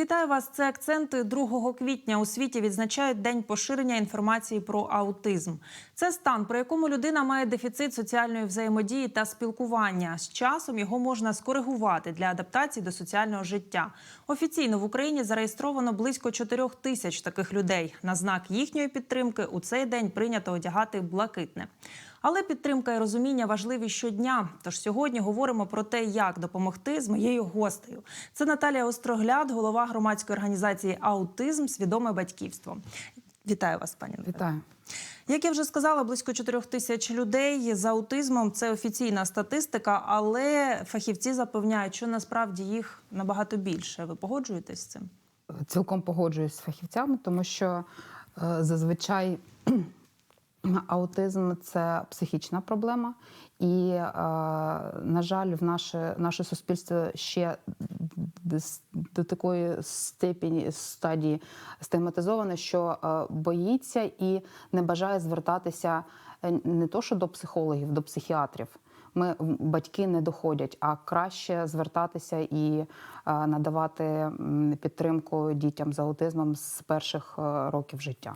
Вітаю вас. Це акценти 2 квітня. У світі відзначають день поширення інформації про аутизм. Це стан, при якому людина має дефіцит соціальної взаємодії та спілкування. З часом його можна скоригувати для адаптації до соціального життя. Офіційно в Україні зареєстровано близько 4 тисяч таких людей. На знак їхньої підтримки у цей день прийнято одягати блакитне. Але підтримка і розуміння важливі щодня. Тож сьогодні говоримо про те, як допомогти з моєю гостею. Це Наталія Острогляд, голова громадської організації Аутизм Свідоме батьківство. Вітаю вас, пані Наталія. Вітаю. Як я вже сказала, близько 4 тисяч людей з аутизмом це офіційна статистика, але фахівці запевняють, що насправді їх набагато більше. Ви погоджуєтесь з цим? Цілком погоджуюсь з фахівцями, тому що е, зазвичай аутизм це психічна проблема, і, е, на жаль, в наше, наше суспільство ще до такої степені стадії стигматизоване, що е, боїться і не бажає звертатися е, не то, що до психологів, до психіатрів. Ми батьки не доходять, а краще звертатися і надавати підтримку дітям з аутизмом з перших років життя.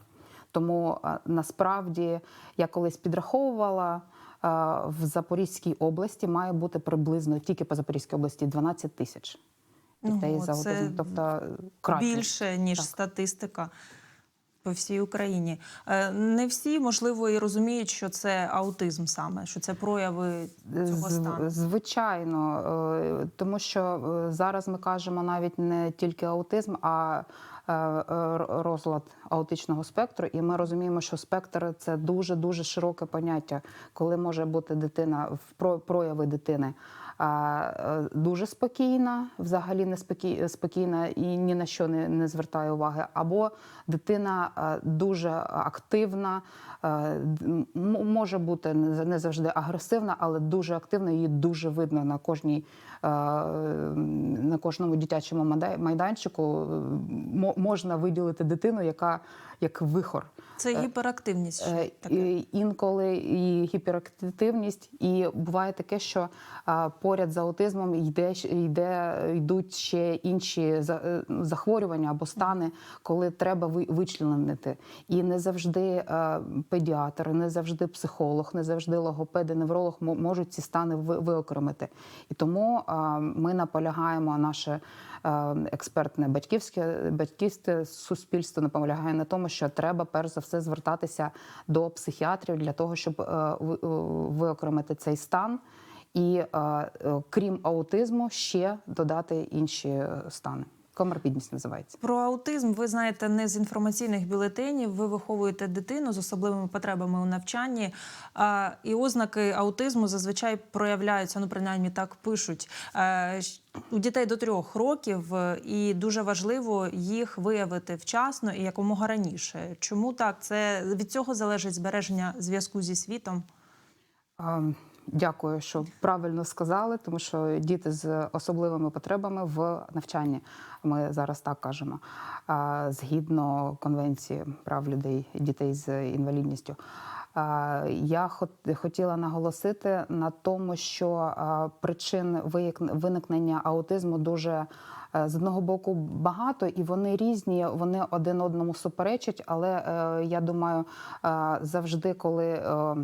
Тому е, насправді я колись підраховувала. е, В Запорізькій області має бути приблизно тільки по Запорізькій області 12 тисяч дітей Ну, з це. Тобто кратно. більше ніж Так. статистика по всій Україні. Е, Не всі, можливо, і розуміють, що це аутизм саме, що це прояви цього стану. Звичайно, е, тому що е, зараз ми кажемо навіть не тільки аутизм, а е, е, розлад аутичного спектру, і ми розуміємо, що спектр це дуже дуже широке поняття, коли може бути дитина в про- прояви дитини. е, Дуже спокійна, взагалі не спокій- спокійна і ні на що не, не звертає уваги. Або дитина е, дуже активна, е, може бути не за- не завжди агресивна, але дуже активна. Її дуже видно на кожній е, на кожному дитячому майданчику. Мо- Можна виділити дитину, яка як вихор. Це гіперактивність. Е, таке. інколи і гіперактивність, і буває таке, що поряд з аутизмом йде йде йдуть ще інші е, захворювання або стани, коли треба ви- вичленити. І не завжди е, педіатр, не завжди психолог, не завжди логопед, і невролог можуть ці стани виокремити. І тому ми наполягаємо наше експертне батьківське батьківське суспільство наполягає на тому, що треба перш за все звертатися до психіатрів для того, щоб е, е, виокремити цей стан. І е, крім аутизму, ще додати інші стани. Коморбідність називається. Про аутизм ви знаєте не з інформаційних бюлетенів. Ви виховуєте дитину з особливими потребами у навчанні. А, і ознаки аутизму зазвичай проявляються, ну принаймні так пишуть. е, У дітей до трьох років, е, і дуже важливо їх виявити вчасно і якомога раніше. Чому так? Це від цього залежить збереження зв'язку зі світом. А, Дякую, що правильно сказали, тому що діти з особливими потребами в навчанні. Ми зараз так кажемо. Згідно конвенції прав людей, дітей з інвалідністю. Я хотіла наголосити на тому, що причин виникнення аутизму дуже з одного боку багато, і вони різні, вони один одному суперечать. Але е, я думаю, е, завжди, коли е,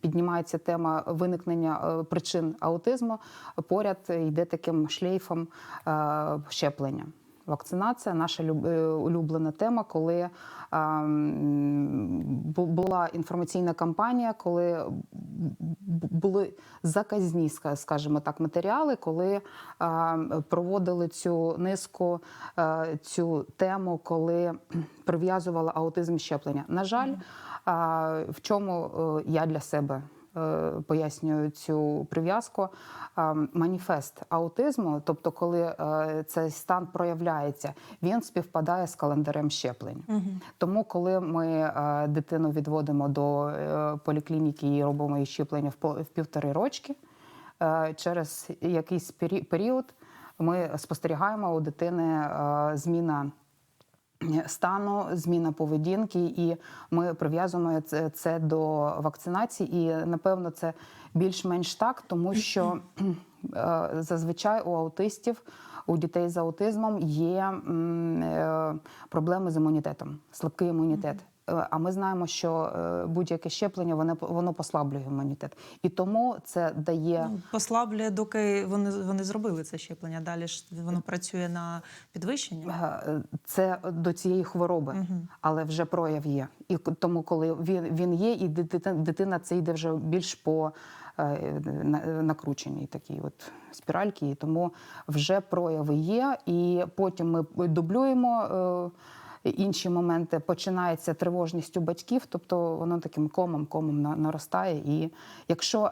піднімається тема виникнення е, причин аутизму, поряд йде таким шлейфом е, щеплення. Вакцинація наша е, улюблена тема, коли була інформаційна кампанія, коли були заказні, скажімо так, матеріали, коли проводили цю низку, е, цю тему, коли прив'язували аутизм щеплення. На жаль, в чому е, я для себе пояснюю цю прив'язку. Е, Маніфест аутизму, тобто, коли е, цей стан проявляється, він співпадає з календарем щеплень. Тому, коли ми е, дитину відводимо до е, поліклініки і робимо їй щеплення в півтори рочки, е, через якийсь пері- період ми спостерігаємо у дитини е, зміна стану, зміна поведінки, і ми прив'язуємо це, до вакцинації. І напевно це більш-менш так, тому що е, зазвичай у аутистів у дітей з аутизмом є е, проблеми з імунітетом, слабкий імунітет. Е, А ми знаємо, що е, будь-яке щеплення воно, воно послаблює імунітет. І тому це дає. Ну, Послаблює, доки вони, вони зробили це щеплення. Далі ж воно працює на підвищення. Е, Це до цієї хвороби, але вже прояв є. І тому, коли він, він є, і дитина, дитина це йде вже більш по на- накрученій такій от спіральки, і тому вже прояви є. І потім ми дублюємо. Інші моменти починається тривожність у батьків, тобто воно таким комом комом на- наростає. І якщо е,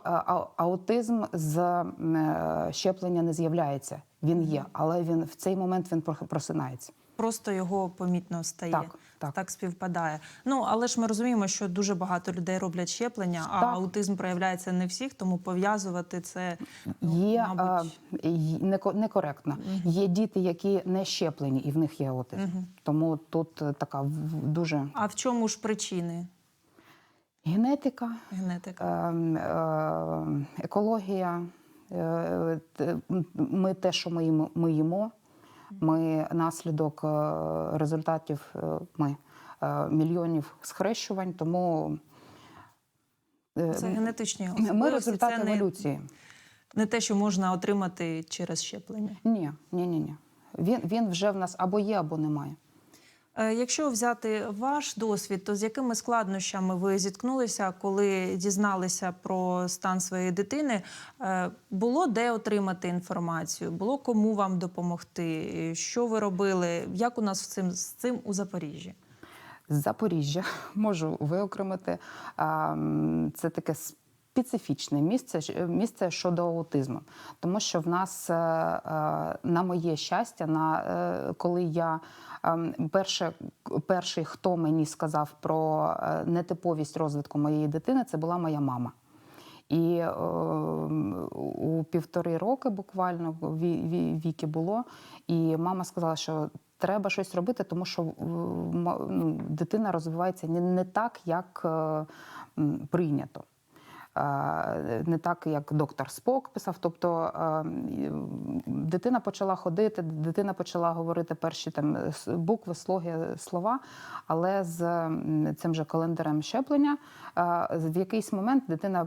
аутизм з е, щеплення не з'являється, він є, але він в цей момент він просинається. Просто його помітно стає. Так, так. співпадає. Ну але ж ми розуміємо, що дуже багато людей роблять щеплення, а Так. аутизм проявляється не всіх, тому пов'язувати це ну, Є мабуть, а, й- неко- Є діти, які не щеплені, і в них є аутизм. Тому тут е, така дуже А в чому ж причини? генетика, Генетика. ем, е, екологія. Е, те- м- Ми те, що ми їмо, ми наслідок е, результатів е, ми, е, мільйонів схрещувань, тому Це генетичні ми результат це не, не те, що можна отримати через щеплення. Ні, ні, ні, ні. Він, він вже в нас або є, або немає. Е, Якщо взяти ваш досвід, то з якими складнощами ви зіткнулися, коли дізналися про стан своєї дитини? Е, Було де отримати інформацію? Було кому вам допомогти? Що ви робили? Як у нас цим, з цим у Запоріжжі? Запоріжжя можу виокремити. Це таке специфічне місце, місце щодо аутизму. Тому що в нас, е, е, на моє щастя, на, е, коли я ем, перше, перший, хто мені сказав про е, нетиповість розвитку моєї дитини, це була моя мама. І е, у півтори роки буквально ві- ві- віки було, і мама сказала, що треба щось робити, тому що е, ну, дитина розвивається не, так, як е, прийнято. Е, Не так, як доктор Спок писав. Тобто е, дитина почала ходити, дитина почала говорити перші там букви, слоги, слова, але з цим же календарем щеплення е, в якийсь момент дитина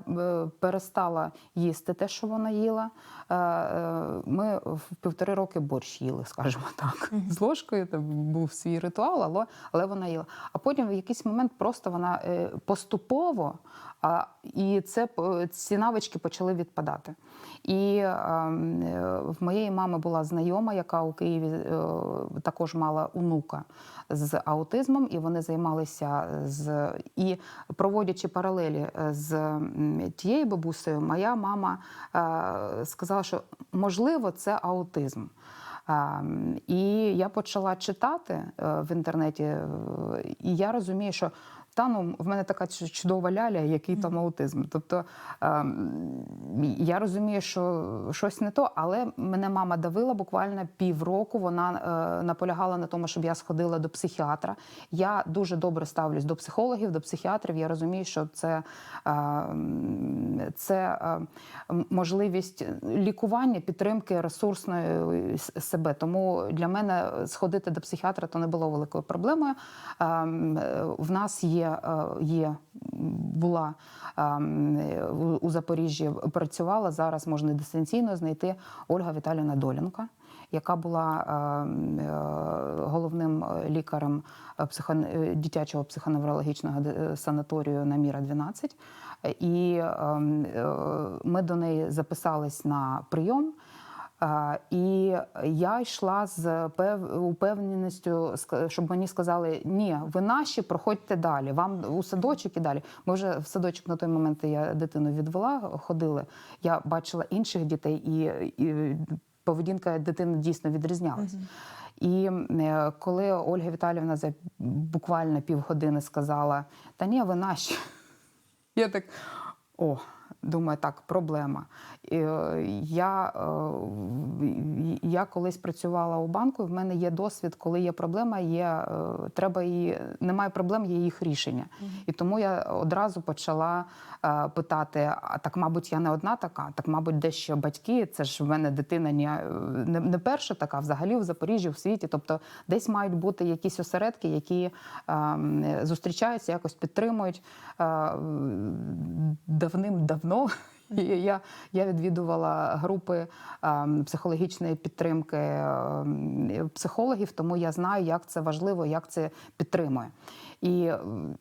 перестала їсти те, що вона їла. Е, е, Ми в півтори роки борщ їли, скажімо так, з ложкою. Там був свій ритуал, але, але вона їла. А потім в якийсь момент просто вона е, поступово. І це ці навички почали відпадати. І в моєї мами була знайома, яка у Києві також мала онука з аутизмом, і вони займалися з і проводячи паралелі з тією бабусею, моя мама е, що можливо це аутизм. І я почала читати е, в інтернеті, е, і я розумію, що та ну в мене така чудова ляля, який там аутизм. Тобто ем, я розумію, що щось не то, але мене мама давила буквально півроку. Вона е, наполягала на тому, щоб я сходила до психіатра. Я дуже добре ставлюсь до психологів, до психіатрів. Я розумію, що це, е, це е, можливість лікування, підтримки ресурсної себе. Тому для мене сходити до психіатра то не було великою проблемою. Ем, е, В нас є, е, є була е, у- Запоріжжі працювала зараз. Можна дистанційно знайти Ольга Віталіївна Долінка. Яка була е, головним лікарем дитячого психоневрологічного санаторію на Міра 12. І ми до неї записались на прийом. І я йшла з пев- упевненістю, щоб мені сказали: ні, ви наші, проходьте далі. Вам у садочок і далі. Ми вже в садочок на той момент я дитину відвела, ходили. Я бачила інших дітей, і, і поведінка дитини дійсно відрізнялась. І е, коли Ольга Віталіївна за буквально півгодини сказала: Та ні, ви наші. Я так О, думаю, так, проблема. Е, Я, е, я колись працювала у банку, і в мене є досвід, коли є проблема, є, е, треба її, немає проблем, є їх рішення. І тому я одразу почала питати: а так, мабуть, я не одна така, так, мабуть, дещо батьки, це ж в мене дитина не, не, не перша така, взагалі в Запоріжжі, в світі. Тобто десь мають бути якісь осередки, які ем, зустрічаються, якось підтримують. Е, давним-давно я, я відвідувала групи ем, психологічної підтримки ем, психологів, тому я знаю, як це важливо, як це підтримує. І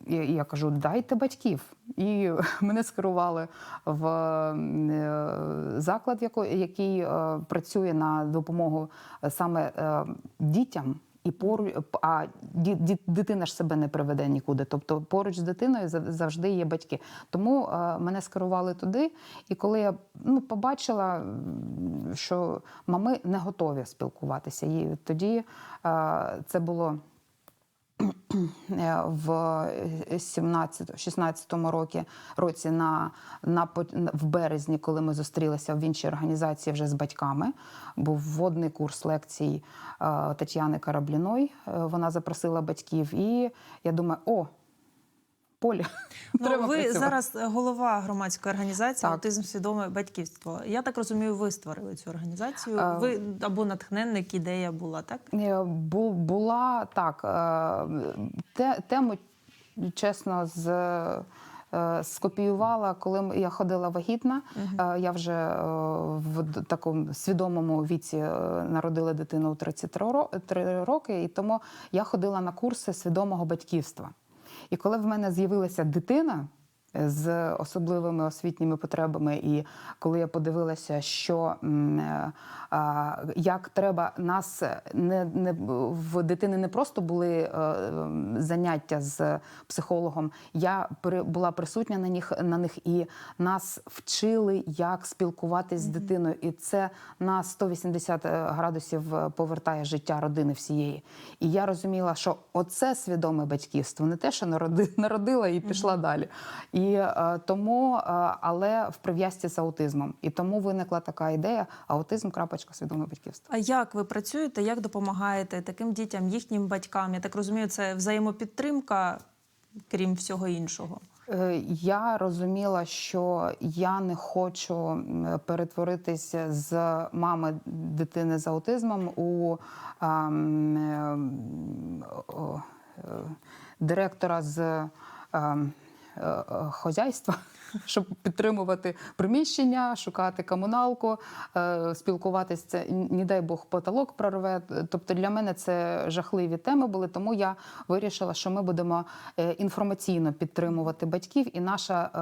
я, кажу: дайте батьків. І мене скерували в е, заклад, який е, працює на допомогу саме е, дітям. І поруч, а дитина ж себе не приведе нікуди. Тобто поруч з дитиною зав- завжди є батьки. Тому е, мене скерували туди. І коли я ну, побачила, що мами не готові спілкуватися, і тоді е, це було. Е, В 17-16 році, році на, на, в березні, коли ми зустрілися в іншій організації вже з батьками, був вводний курс лекцій е, Тетяни Корабліної. Е, Вона запросила батьків, і я думаю, о, Поля, Ну, треба ви працювати. зараз голова громадської організації Так. Аутизм свідоме батьківство. Я так розумію, ви створили цю організацію. А, Ви або натхненник, ідея була, так? Е, бу- Була так. е, Те, тему, чесно, з. е, Скопіювала, коли я ходила вагітна. Е, Я вже е, в такому свідомому віці е, народила дитину у 33 три роки, і тому я ходила на курси свідомого батьківства. І коли в мене з'явилася дитина з особливими освітніми потребами, і коли я подивилася, що е, як треба нас не, не в дитини не просто були е, заняття з психологом, я при, була присутня на них на них і нас вчили, як спілкуватись з дитиною, і це на 180 градусів повертає життя родини всієї. І я розуміла, що оце свідоме батьківство, не те, що народи, народила і пішла далі. І е, тому, е, але в прив'язці з аутизмом. І тому виникла така ідея: аутизм, крапочка, свідоме батьківство. А як ви працюєте? Як допомагаєте таким дітям, їхнім батькам? Я так розумію, це взаємопідтримка, крім всього іншого. Е, Я розуміла, що я не хочу перетворитися з мами дитини з аутизмом у ем, о, е, директора з ам, е, е, хозяйства, щоб підтримувати приміщення, шукати комуналку, е, спілкуватися. Не дай Бог потолок прорве. Тобто для мене це жахливі теми були. Тому я вирішила, що ми будемо е, інформаційно підтримувати батьків. І наша е,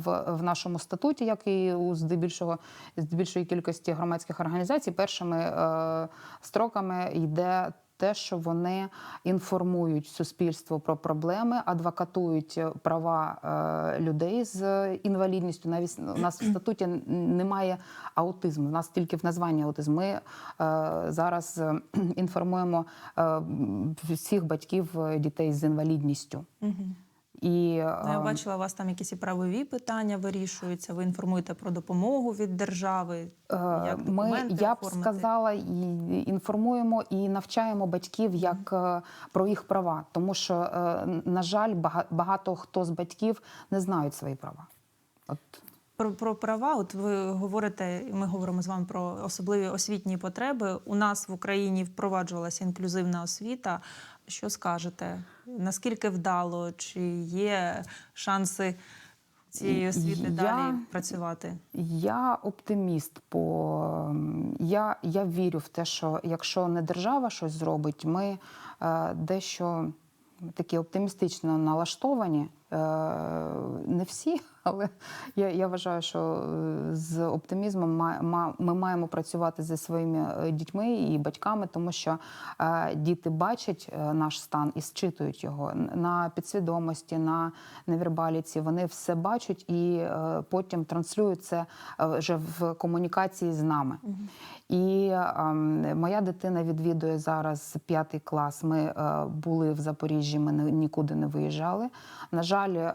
в, в нашому статуті, як і у здебільшого здебільшої кількості громадських організацій, першими е, строками йде. Те, що вони інформують суспільство про проблеми, адвокатують права е, людей з інвалідністю. Навіть у нас в статуті немає аутизму. У нас тільки в названні аутизм. Ми е, зараз е, інформуємо е, всіх батьків е, дітей з інвалідністю. І Ну, я е, бачила, у вас там якісь і правові питання вирішуються. Ви інформуєте про допомогу від держави. Як Е, Ми, я б оформити? сказала, і інформуємо і навчаємо батьків як е, про їх права, тому що, е, на жаль, багато хто з батьків не знають свої права. От Про, про права, от ви говорите, ми говоримо з вами про особливі освітні потреби. У нас в Україні впроваджувалася інклюзивна освіта. Що скажете? Наскільки вдало? Чи є шанси цієї освіти Я- далі працювати? Я оптиміст. По я, я вірю в те, що якщо не держава щось зробить, ми е, дещо такі оптимістично налаштовані. Е, не всі, але я, я вважаю, що е, з оптимізмом ми маємо працювати зі своїми е, дітьми і батьками, тому що діти бачать наш стан і зчитують його на підсвідомості, на невербаліці. Вони все бачать і потім транслюють це вже в комунікації з нами. І ем, моя дитина відвідує зараз п'ятий клас. Ми були в Запоріжжі, ми нікуди не виїжджали. На жаль, жаль, е,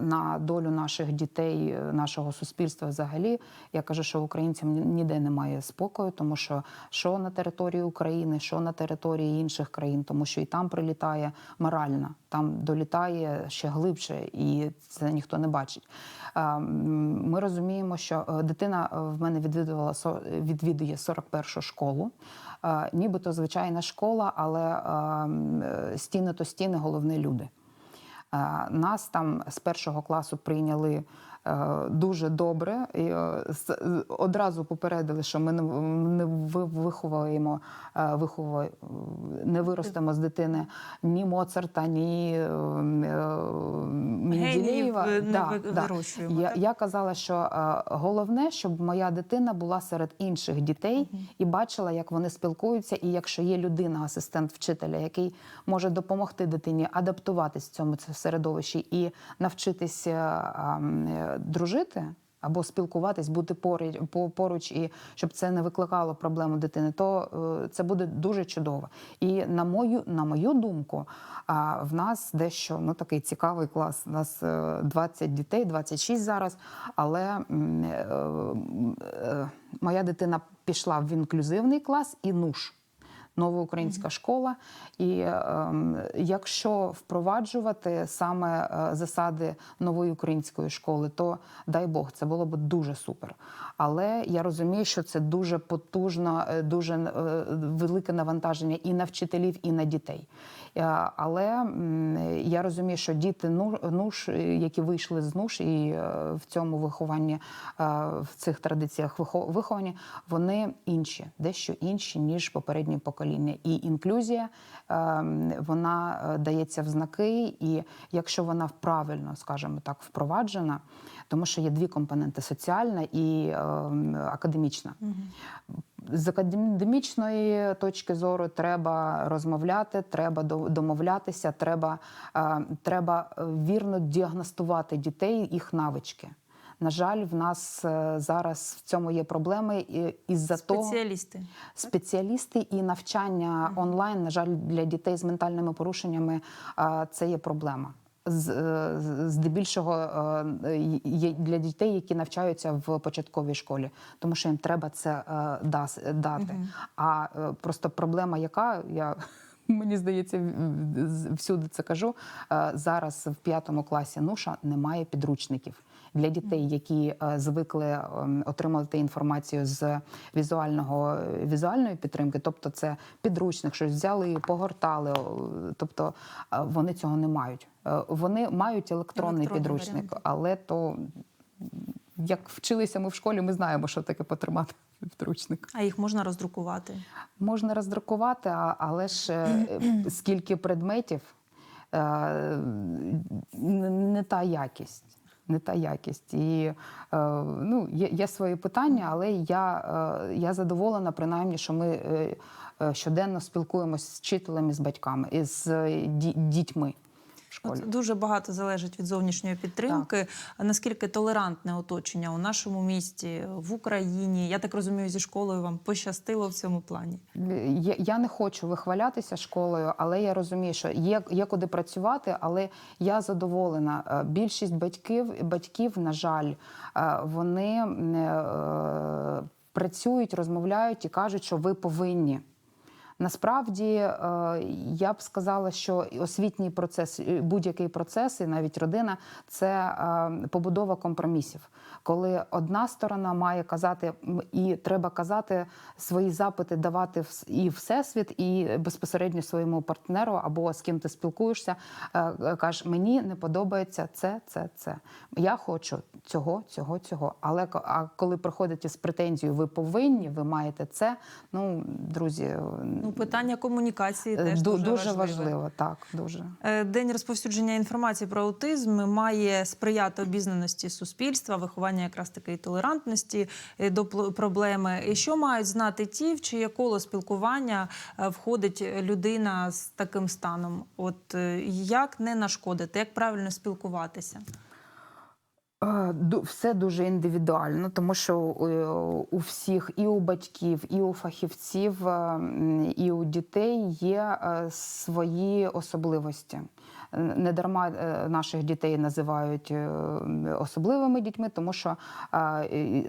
на долю наших дітей, е, нашого суспільства взагалі, я кажу, що українцям ніде немає спокою, тому що що на території України, що на території інших країн, тому що і там прилітає морально, там долітає ще глибше, і це ніхто не бачить. Е, Ми розуміємо, що дитина в мене відвідувала відвідує 41-шу школу. Нібито звичайна школа, але стіни то стіни, головне люди. Нас там з першого класу прийняли дуже добре. І е, е, одразу попередили, що ми не, виховуємо, е, не виростемо з дитини ні Моцарта, ні е, м, е, Менделєєва. Геніїв, е, не ви- вирощуємо, Я, я казала, що е, головне, щоб моя дитина була серед інших дітей і бачила, як вони спілкуються, і якщо є людина, асистент вчителя, який може допомогти дитині адаптуватись в цьому середовищі і навчитися е, м, е, дружити. Або спілкуватись, бути поруч, по- поруч, і щоб це не викликало проблему дитини, то е, це буде дуже чудово. І на мою, на мою думку, в нас дещо ну такий цікавий клас. У нас е, 20 дітей, 26 зараз. Але е, е, моя дитина пішла в інклюзивний клас і НУШ. Нова українська школа, і е, якщо впроваджувати саме е, засади нової української школи, то дай Бог, це було б дуже супер. Але я розумію, що це дуже потужно, е, дуже е, велике навантаження і на вчителів, і на дітей. Е, Але я розумію, що діти ну- НУШ, які вийшли з НУШ і е, в цьому вихованні, е, в цих традиціях вихо- виховані, вони інші, дещо інші, ніж попередні покоління. І інклюзія вона дається в знаки, і якщо вона правильно, скажімо так, впроваджена, тому що є дві компоненти: соціальна і академічна. З академічної точки зору треба розмовляти, треба домовлятися, треба, е, треба е, вірно діагностувати дітей, їх навички. На жаль, в нас е, зараз в цьому є проблеми із-за того Спеціалісти. спеціалісти і навчання онлайн, на жаль, для дітей з ментальними порушеннями це є проблема. Е, Здебільшого е, для дітей, які навчаються в початковій школі, тому що їм треба це е, дати. А е, просто проблема, яка я мені здається, всюди це кажу. е, Зараз в п'ятому класі нуша немає підручників для дітей, які е, звикли ем, отримувати інформацію з візуального візуальної підтримки, тобто це підручник, щось взяли, погортали. Тобто е, вони цього не мають. Е, Вони мають електронний, Електронний підручник, варіант. але то як вчилися ми в школі, ми знаємо, що таке потримати підручник. А їх можна роздрукувати. Можна роздрукувати, але ж е, скільки предметів, е, не та якість. Не та якість. І е, ну, є, є свої питання, але я, е, я задоволена, принаймні, що ми е, щоденно спілкуємося з вчителями, з батьками і з ді- дітьми в школі. От дуже багато залежить від зовнішньої підтримки. А Наскільки толерантне оточення у нашому місті, в Україні? Я так розумію, зі школою вам пощастило в цьому плані. Я, я не хочу вихвалятися школою, але я розумію, що є, є куди працювати, але я задоволена. Е, Більшість батьків, батьків, на жаль, е, вони е, працюють, розмовляють і кажуть, що ви повинні. Насправді е, я б сказала, що освітній процес, будь-який процес, і навіть родина це е, побудова компромісів, коли одна сторона має казати, і треба казати свої запити, давати і всесвіт, і безпосередньо своєму партнеру або з ким ти спілкуєшся, е, е, кажеш, мені не подобається це, це, це. Я хочу цього, цього, цього. Але а коли приходять із претензією, ви повинні, ви маєте це. Ну, друзі, Ну, питання комунікації Е, теж дуже, дуже важливе. важливо, так дуже. Е, День розповсюдження інформації про аутизм має сприяти обізнаності суспільства, виховання якраз таки толерантності е, до проблеми. І що мають знати ті, в чиє коло спілкування входить людина з таким станом? От як не нашкодити, як правильно спілкуватися? Е, Все дуже індивідуально, тому що е, у всіх, і у батьків, і у фахівців, е, і у дітей є свої особливості. Не дарма наших дітей називають особливими дітьми, тому що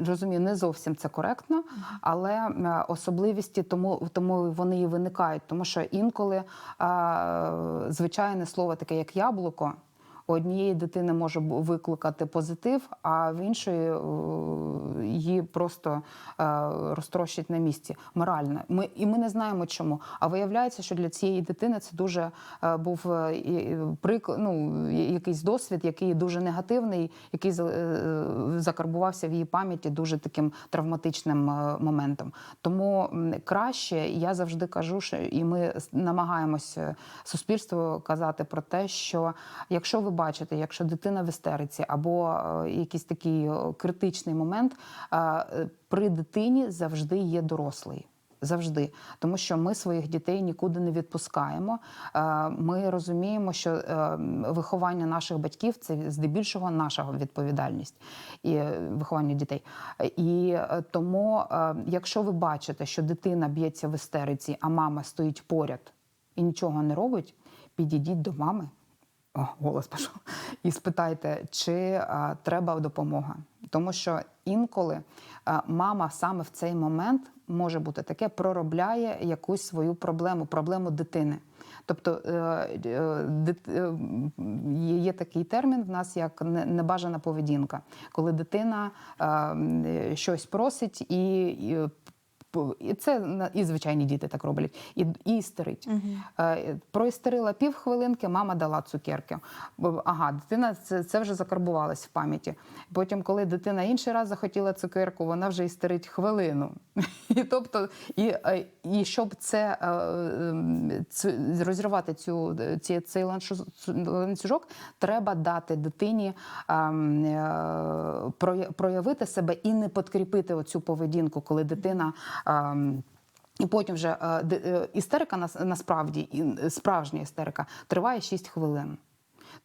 розумію, не зовсім це коректно, але особливості тому, тому вони і виникають, тому що інколи звичайне слово таке, як яблуко. У однієї дитини може викликати позитив, а в іншої е, її просто е, розтрощить на місці морально. Ми і ми не знаємо чому. А виявляється, що для цієї дитини це дуже е, був е, і- і прик- ну, якийсь досвід, який дуже негативний, який закарбувався в її пам'яті дуже таким травматичним моментом. Тому краще я завжди кажу, що і ми намагаємося суспільству казати про те, що якщо ви бачите, якщо дитина в істериці або е, якийсь такий е, критичний момент, е, при дитині завжди є дорослий. Завжди, тому що ми своїх дітей нікуди не відпускаємо. Ми розуміємо, що виховання наших батьків це здебільшого наша відповідальність і виховання дітей. І тому, якщо ви бачите, що дитина б'ється в істериці, а мама стоїть поряд і нічого не робить, підійдіть до мами. О, голос пішов. І спитайте, чи а, треба допомога. Тому що інколи а, мама саме в цей момент може бути таке, проробляє якусь свою проблему, проблему дитини. Тобто е, е, е, є- такий термін в нас як небажана поведінка, коли дитина щось просить і. І це і звичайні діти так роблять, і, і істерить. Е, Проістерила півхвилинки, мама дала цукерки. Ага, дитина це, це вже закарбувалась в пам'яті. Потім, коли дитина інший раз захотіла цукерку, вона вже істерить хвилину. І тобто, і, е, і щоб це е, розірвати цю, ці, цей ланцюжок, треба дати дитині ем, проявити себе і не подкріпити оцю поведінку, коли дитина. І потім вже е, е, істерика нас- насправді і справжня істерика триває 6 хвилин.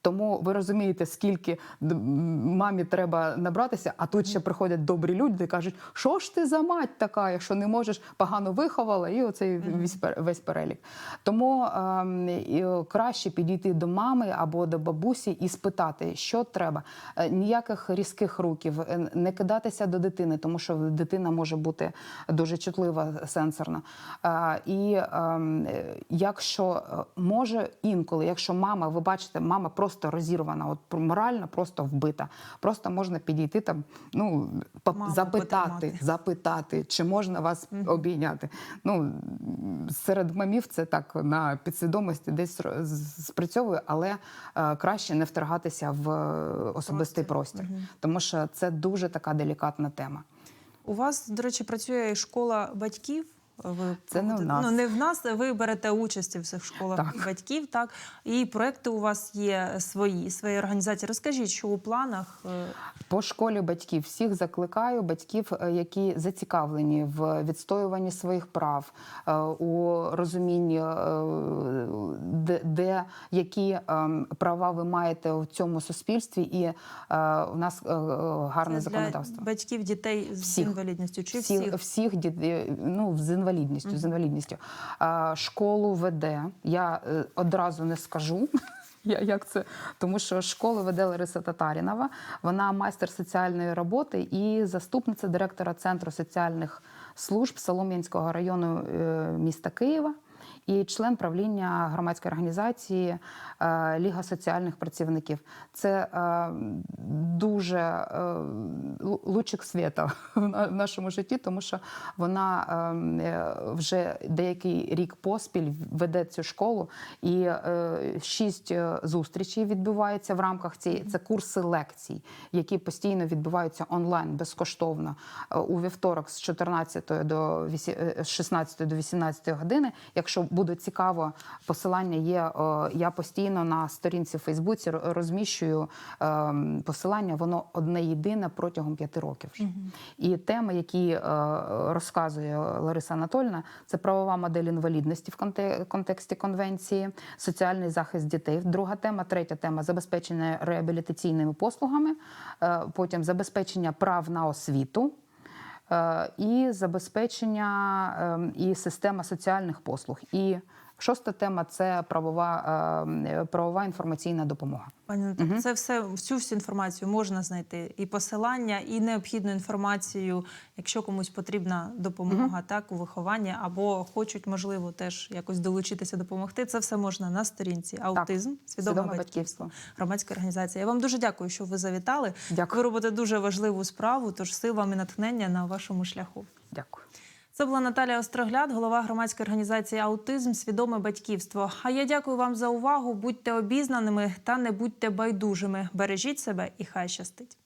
Тому ви розумієте, скільки мамі треба набратися, а тут ще приходять добрі люди і кажуть, що ж ти за мать така, якщо не можеш погано виховала, і оцей весь, весь перелік. Тому ем, краще підійти до мами або до бабусі і спитати, що треба. Е, Ніяких різких руків, е, не кидатися до дитини, тому що дитина може бути дуже чутлива сенсорно. Е, І ем, е, якщо е, може інколи, якщо мама, ви бачите, мама просто розірвана, от морально просто вбита, просто можна підійти там, ну Маму запитати, запитати, чи можна вас обійняти. Ну серед мамів це так на підсвідомості десь спрацьовує, але е, краще не вторгатися в е, особистий простір, тому що це дуже така делікатна тема. У вас, до речі, працює і школа батьків. Ви Це не в нас. Ну, не в нас. Ви берете участь у всіх школах Так. батьків, так і проекти у вас є свої, свої організації. Розкажіть, що у планах е, По школі батьків всіх закликаю батьків, е, які зацікавлені в відстоюванні своїх прав, е, у розумінні, де, де які права ви маєте в цьому суспільстві, і у нас гарне це законодавство. для батьків дітей з Всіх. інвалідністю чи всіх, всіх? всіх дітей, ну, з інвалідністю, з інвалідністю. Школу веде. Я е, одразу не скажу. Я, як це? Тому що школу веде Лариса Татарінова. Вона майстер соціальної роботи і заступниця директора Центру соціальних служб Солом'янського району е, міста Києва. І член правління громадської організації е, Ліга соціальних працівників. Це дуже е, лу- лучик світа в нашому житті, тому що вона е, е, вже деякий рік поспіль веде цю школу, і е, шість зустрічей відбуваються в рамках цієї. Це курси лекцій, які постійно відбуваються онлайн безкоштовно у вівторок з 14 до вісі- е, з 16 до 18 години. Якщо буде цікаво, посилання є. Я постійно на сторінці в Фейсбуці ро- розміщую ем, посилання. Воно одне єдине протягом п'яти років. вже. І теми, які е, розказує Лариса Анатольовна, це правова модель інвалідності в контексті конвенції, соціальний захист дітей. Друга тема, третя тема забезпечення реабілітаційними послугами, е, потім забезпечення прав на освіту. е, І забезпечення ем, і система соціальних послуг, і Шоста тема це правова, е, правова інформаційна допомога. Пані Наталі, це все всю всю інформацію можна знайти і посилання, і необхідну інформацію, якщо комусь потрібна допомога, так у вихованні, або хочуть, можливо, теж якось долучитися допомогти. Це все можна на сторінці аутизм, свідоме, «Свідоме батьківство, батьківство». громадська організація. Я вам дуже дякую, що ви завітали. Дякую. Ви робите дуже важливу справу. Тож сил вам і натхнення на вашому шляху. Дякую. Це була Наталія Острогляд, голова громадської організації Аутизм Свідоме батьківство. А я дякую вам за увагу. Будьте обізнаними та не будьте байдужими. Бережіть себе і хай щастить.